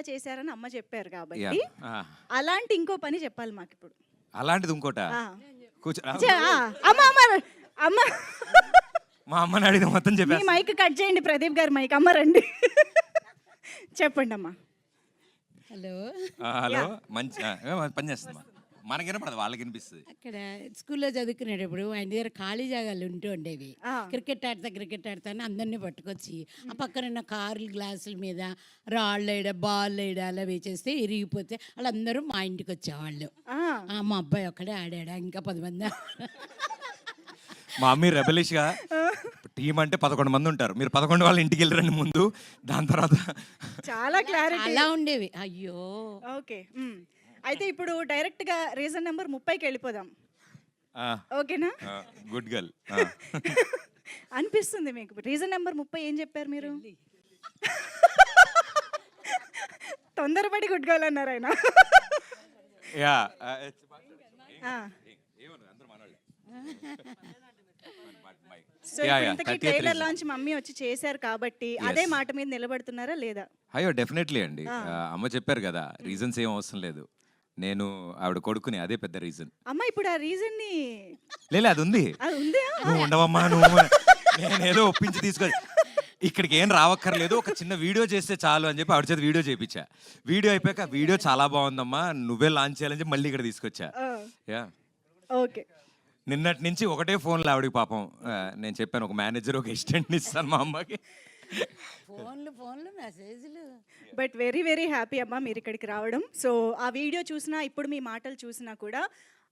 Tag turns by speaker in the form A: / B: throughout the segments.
A: చాలా చేశారని అమ్మ చెప్పారు కాబట్టి
B: ఆ,
A: అలాంటి ఇంకో పని చెప్పాలి మాకు ఇప్పుడు
B: అలాంటిది ఇంకోట?
A: చే- ఆ, అమ్మ అమ్మ అమ్మ.
B: మా అమ్మని అడిగిన మొత్తం
A: మీ
B: చెప్పేస్తా.
A: మైక్ కట్ చేయండి ప్రదీప్ గారి మైక్. అమ్మ రండి. చెప్పండి అమ్మా
C: హలో.
B: హలో మంచి పని చేస్తుందా మనకి వినపడదు వాళ్ళకి వినిపిస్తుంది.
C: అక్కడ స్కూల్లో చదువుకునేటప్పుడు ఆయన దగ్గర ఖాళీ జాగాలు ఉంటూ ఉండేవి.
A: ఆ.
C: క్రికెట్ ఆడతా క్రికెట్ ఆడతా అని అందరినీ పట్టుకొచ్చి ఆ పక్కన ఉన్న కార్లు గ్లాసుల మీద రాళ్ళు వేయడం బాల్ వేయడం అలా వేచేస్తే ఇరిగిపోతే వాళ్ళందరూ మా ఇంటికి వచ్చేవాళ్ళు.
A: ఆ,
C: ఆ, మా అబ్బాయి ఒక్కడే ఆడాడా ఇంకా పది మంది
B: మా అమ్మ రెబలిష్గా టీం అంటే పదకొండు మంది ఉంటారు. మీరు పదకొండు వాళ్ళ ఇంటికి వెళ్ళరండి ముందు దాని తర్వాత
A: చాలా క్లారిటీ
C: అలా ఉండేవి. అయ్యో.
A: ఓకే. అయితే ఇప్పుడు డైరెక్ట్గా రీజన్ నెంబర్ ముప్పైకి వెళ్ళిపోదాం. ఓకేనా?
B: గుడ్ గర్ల్
A: అనిపిస్తుంది మీకు. రీజన్ నెంబర్ ముప్పై ఏం చెప్పారు మీరు? తొందరపడి గుడ్ గర్ల్ అన్నారు ఆయన.
B: యా.
A: సో ఇంతకీ
B: 30th
A: ట్రైలర్. లాంచ్ మమ్మీ వచ్చి చేశారు కాబట్టి అదే మాట మీద నిలబడుతున్నారా లేదా?
B: అయ్యో డెఫినెట్లీ అండి. అమ్మ చెప్పారు కదా రీజన్స్ ఏం అవసరం లేదు. నేను ఆవిడ కొడుకుని అదే పెద్ద రీజన్
A: అమ్మ ఇప్పుడు ఆ రీజన్ని
B: లేదు అది ఉంది.
A: అది ఉందా?
B: నువ్వు ఉండవమ్మా నువ్వు నేనేదో ఒప్పించి తీసుకో ఇక్కడికి ఏం రావక్కర్లేదు ఒక చిన్న వీడియో చేస్తే చాలు అని చెప్పి ఆవిడ చేత వీడియో చేయించా. వీడియో అయిపోయాక వీడియో చాలా బాగుందమ్మా నువ్వే లాంచ్ చేయాలని చెప్పి మళ్ళీ ఇక్కడ తీసుకొచ్చా. యా.
A: ఓకే.
B: నిన్నటి నుంచి ఒకటే ఫోన్లో ఆవిడకి పాపం. ఆ, నేను చెప్పాను ఒక మేనేజర్ ఒక అసిస్టెంట్ ఇస్తాను మా అమ్మకి.
C: ఫోన్లు ఫోన్లు మెసేజ్లు.
A: బట్ వెరీ వెరీ హ్యాపీ అమ్మ మీరు ఇక్కడికి రావడం. సో ఆ వీడియో చూసినా ఇప్పుడు మీ మాటలు చూసినా కూడా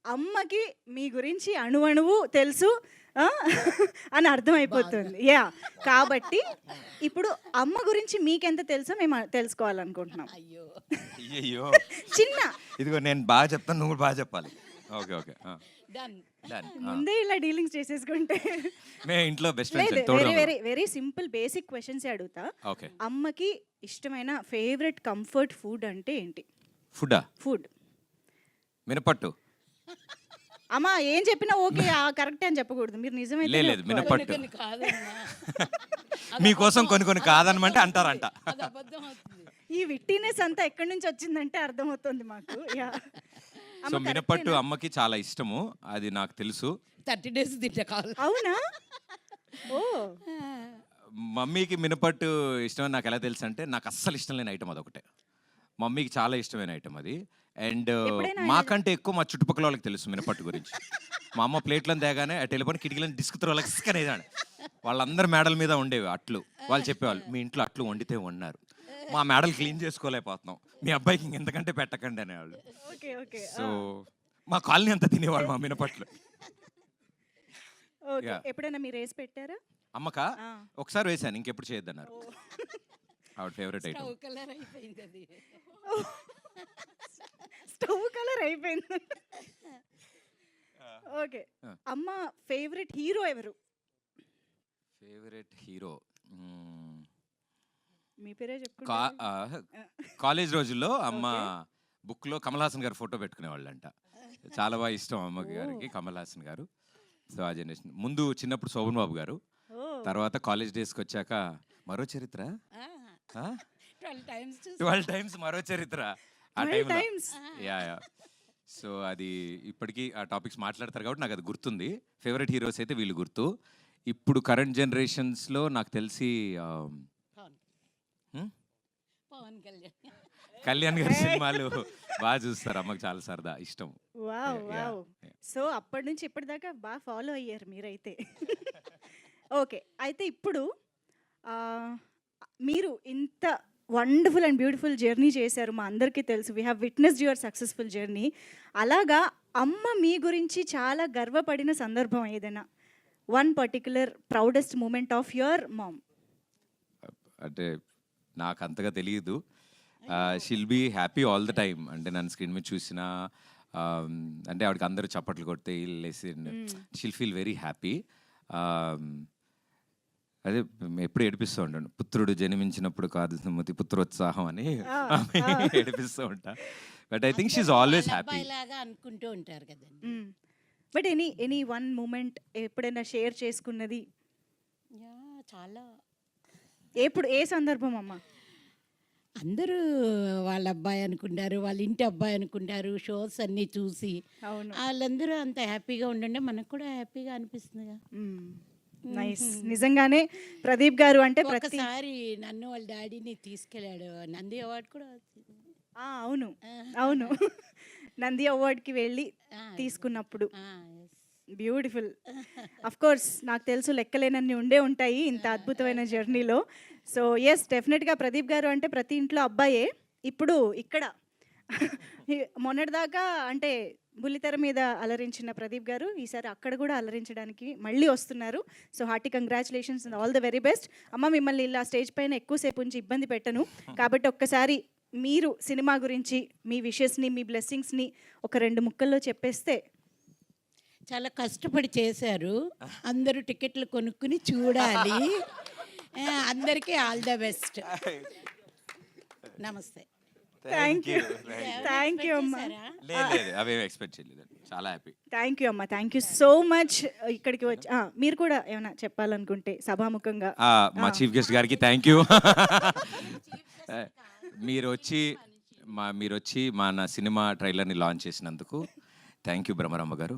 A: అమ్మకి మీ గురించి అణువణువు తెలుసు అని అర్థమైపోతుంది. యా కాబట్టి ఇప్పుడు అమ్మ గురించి మీకెంత తెలుసో మేము తెలుసుకోవాలనుకుంటున్నాం.
C: అయ్యో.
B: అయ్యో
A: చిన్న.
B: ఇదిగో నేను బాగా చెప్తాను నువ్వు బాగా చెప్పాలి. Okay okay.
C: డన్
A: ముందే ఇలా డీలింగ్స్ చేసేసుకుంటే
B: ఇంట్లో best friends
A: very very very simple basic questions అడుగుతా.
B: ఓకే.
A: అమ్మకి ఇష్టమైన ఫేవరెట్ కంఫర్ట్ ఫుడ్ అంటే ఏంటి?
B: ఫుడ్డా
A: ఫుడ్
B: మినపట్టు.
A: అమ్మా ఏం చెప్పినా ఓకే కరెక్ట్ అని చెప్పకూడదు. మీరు నిజమైతే
B: లేదు మినపట్టు. మీకోసం కొన్ని కొన్ని కాదనమంటే అంటారంట.
C: అది అబద్ధం అవుతుంది.
A: ఈ విట్టినెస్ అంతా ఎక్కడి నుంచి వచ్చిందంటే అర్థమవుతుంది మాకు. యా.
B: సో మినపట్టు అమ్మకి చాలా ఇష్టము. అది నాకు తెలుసు.
C: థర్టీ డేస్ తింటా కావాలి.
A: అవునా? ఓ.
B: మమ్మీకి మినపట్టు ఇష్టమని నాకు ఎలా తెలుసు అంటే నాకు అస్సలు ఇష్టం లేని ఐటమ్ అదొకటే. మమ్మీకి చాలా ఇష్టమైన ఐటమ్ అది. అండ్ మాకంటే ఎక్కువ మా చుట్టుపక్కల వాళ్ళకి తెలుసు మినపట్టు గురించి. మా అమ్మ ప్లేట్లను తేగానే ఆ టెలిఫోన్ కిటికీలను డిస్క్ త్రోలకి అనేదాన్ని. వాళ్ళందరు మేడల మీద ఉండేవి అట్లు. వాళ్ళు చెప్పేవాళ్ళు మీ ఇంట్లో అట్లు వండితే వండారు మా మేడలు క్లీన్ చేసుకోలేకపోతున్నాం. మీ అబ్బాయికి ఇంకెంతకంటే పెట్టకండి అనేవాళ్ళు.
A: Okay okay.
B: సో మా కాలనీ అంతా తినేవాళ్ళు మా మినపట్లు.
A: Okay
B: Yeah.
A: ఎప్పుడైనా మీరు వేసి పెట్టారా?
B: అమ్మక
A: ఆ.
B: ఒకసారి వేసాను ఇంకెప్పుడు చేయొద్దన్నారు. ఆవిడ ఫేవరెట్ ఐటమ్
C: స్టవ్ కలర్ అయిపోయింది అది.
A: స్టవ్ కలర్ అయిపోయింది. ఓకే.
B: ఆ.
A: అమ్మ ఫేవరెట్ హీరో ఎవరు?
B: ఫేవరెట్ హీరో
A: మీ పేరే చెప్పుకుంటారు
B: కాలేజ్ రోజుల్లో అమ్మ బుక్లో కమల్ హాసన్ గారు ఫోటో పెట్టుకునేవాళ్ళంట. చాలా బాగా ఇష్టం అమ్మ గారికి కమల్ హాసన్ గారు. సో ఆ జనరేషన్ ముందు చిన్నప్పుడు శోభన్ బాబు గారు. తర్వాత కాలేజ్ డేస్కి వచ్చాక మరో చరిత్ర.
C: ట్వెల్వ్ టైమ్స్
B: మరో చరిత్ర. ఆ
A: 12
B: టైంలో.
A: times?
B: Yeah yeah. సో అది ఇప్పటికీ ఆ టాపిక్స్ మాట్లాడతారు కాబట్టి నాకు అది గుర్తుంది. ఫేవరెట్ హీరోస్ అయితే వీళ్ళు గుర్తు. ఇప్పుడు కరెంట్ జనరేషన్స్లో నాకు తెలిసి
C: కళ్యాణ్.
B: గారి సినిమాలు బాగా చూస్తారు అమ్మకి చాలా సరదా ఇష్టం.
A: Wow wow. సో అప్పటి నుంచి ఇప్పటిదాకా బాగా ఫాలో అయ్యారు మీరైతే. ఓకే అయితే ఇప్పుడు ఆ, మీరు ఇంత వండర్ఫుల్ అండ్ బ్యూటిఫుల్ జర్నీ చేశారు మా అందరికీ తెలుసు. We have witnessed your successful journey అలాగా అమ్మ మీ గురించి చాలా గర్వపడిన సందర్భం ఏదైనా? One particular proudest moment of your mom
B: అంటే నాకు అంతగా తెలియదు she'll be happy all the time అంటే నన్ను స్క్రీన్ మీద చూసిన అంటే ఆవిడకి అందరూ చప్పట్లు కొడితే లేసి షిల్ ఫీల్ వెరీ హ్యాపీ అదే ఎప్పుడు ఏడిపిస్తూ ఉంటాను. పుత్రుడు జన్మించినప్పుడు కాదు సుమతి పుత్రోత్సాహం అని ఏడిపిస్తూ ఉంటా. But I think she always happy
C: లాగా అనుకుంటూ ఉంటారు కదండి.
A: But any any one moment ఎప్పుడైనా షేర్ చేసుకున్నది?
C: యా చాలా.
A: ఎప్పుడు ఏ సందర్భం అమ్మ?
C: అందరూ వాళ్ళ అబ్బాయి అనుకుంటారు వాళ్ళ ఇంటి అబ్బాయి అనుకుంటారు షోస్ అన్నీ చూసి
A: అవును.
C: వాళ్ళందరూ అంత హ్యాపీగా ఉండండి మనకు కూడా హ్యాపీగా అనిపిస్తుందిగా.
A: నైస్. నిజంగానే ప్రదీప్ గారు అంటే ప్రతి
C: ఒకసారి నన్ను వాళ్ళ డాడీని తీసుకెళ్ళాడు. నంది అవార్డు కూడా వచ్చింది.
A: ఆ, అవును. అవును. నంది అవార్డ్కి వెళ్ళి తీసుకున్నప్పుడు.
C: ఆ, yes.
A: బ్యూటిఫుల్ అఫ్ కోర్స్ నాకు తెలుసు లెక్కలేనన్ని ఉండే ఉంటాయి ఇంత అద్భుతమైన జర్నీలో సో ఎస్ డెఫినెట్గా ప్రదీప్ గారు అంటే ప్రతి ఇంట్లో అబ్బాయే. ఇప్పుడు ఇక్కడ. మొన్నటిదాకా అంటే బుల్లితెర మీద అలరించిన ప్రదీప్ గారు ఈసారి అక్కడ కూడా అలరించడానికి మళ్ళీ వస్తున్నారు. So hearty congratulations all the very best అమ్మ మిమ్మల్ని ఇలా స్టేజ్ పైన ఎక్కువసేపు ఉంచి ఇబ్బంది పెట్టను. కాబట్టి ఒక్కసారి మీరు సినిమా గురించి మీ విషెస్ని మీ బ్లెస్సింగ్స్ని ఒక రెండు ముక్కల్లో చెప్పేస్తే
C: చాలా కష్టపడి చేశారు. అందరూ టికెట్లు కొనుక్కుని చూడాలి. ఆ, అందరికీ ఆల్ ద బెస్ట్. నమస్తే.
A: థ్యాంక్ యూ థ్యాంక్ యూ అమ్మా?
B: లేదు లేదు అవేమి ఎక్స్పెక్ట్ చేయలేదు. చాలా హ్యాపీ
A: థ్యాంక్ యూ అమ్మా. థ్యాంక్ యూ సో మచ్ ఇక్కడికి వచ్చి ఆ, మీరు కూడా ఏమైనా చెప్పాలనుకుంటే సభాముఖంగా
B: మా చీఫ్ గెస్ట్ గారికి థ్యాంక్ యూ మీరు వచ్చి మా మీరు వచ్చి మా నా సినిమా ట్రైలర్ని లాంచ్ చేసినందుకు థ్యాంక్ యూ బ్రహ్మరమ్మ గారు.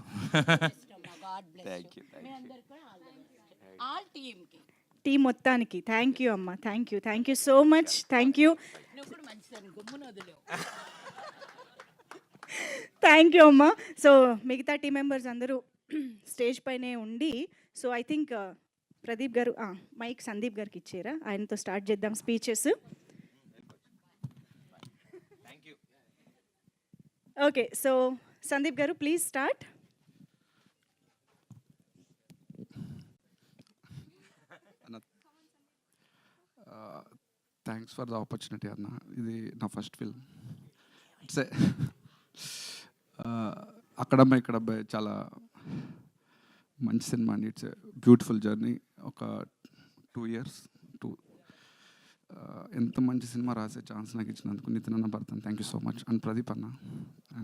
A: టీం మొత్తానికి. థ్యాంక్ యూ అమ్మా. Thank you thank you so much thank you thank you అమ్మా. సో మిగతా టీం మెంబర్స్ అందరూ స్టేజ్ పైనే ఉండి సో ఐ థింక్ ప్రదీప్ గారు మైక్ సందీప్ గారికి ఇచ్చారా? ఆయనతో స్టార్ట్ చేద్దాం speeches
B: thank you
A: okay so Sandeep గారు please start
D: thanks for the opportunity అన్న. ఇది నా ఫస్ట్ ఫిల్మ్ ఇట్స్ అక్కడమ్మ ఇక్కడ చాలా మంచి సినిమా అండి. ఇట్స్ బ్యూటిఫుల్ జర్నీ ఒక టూ ఇయర్స్ టూ ఎంత మంచి సినిమా రాసే ఛాన్స్ నాకు ఇచ్చినందుకు నితిన్ అన్న భర్తను thank you so much and Pradeep అన్న.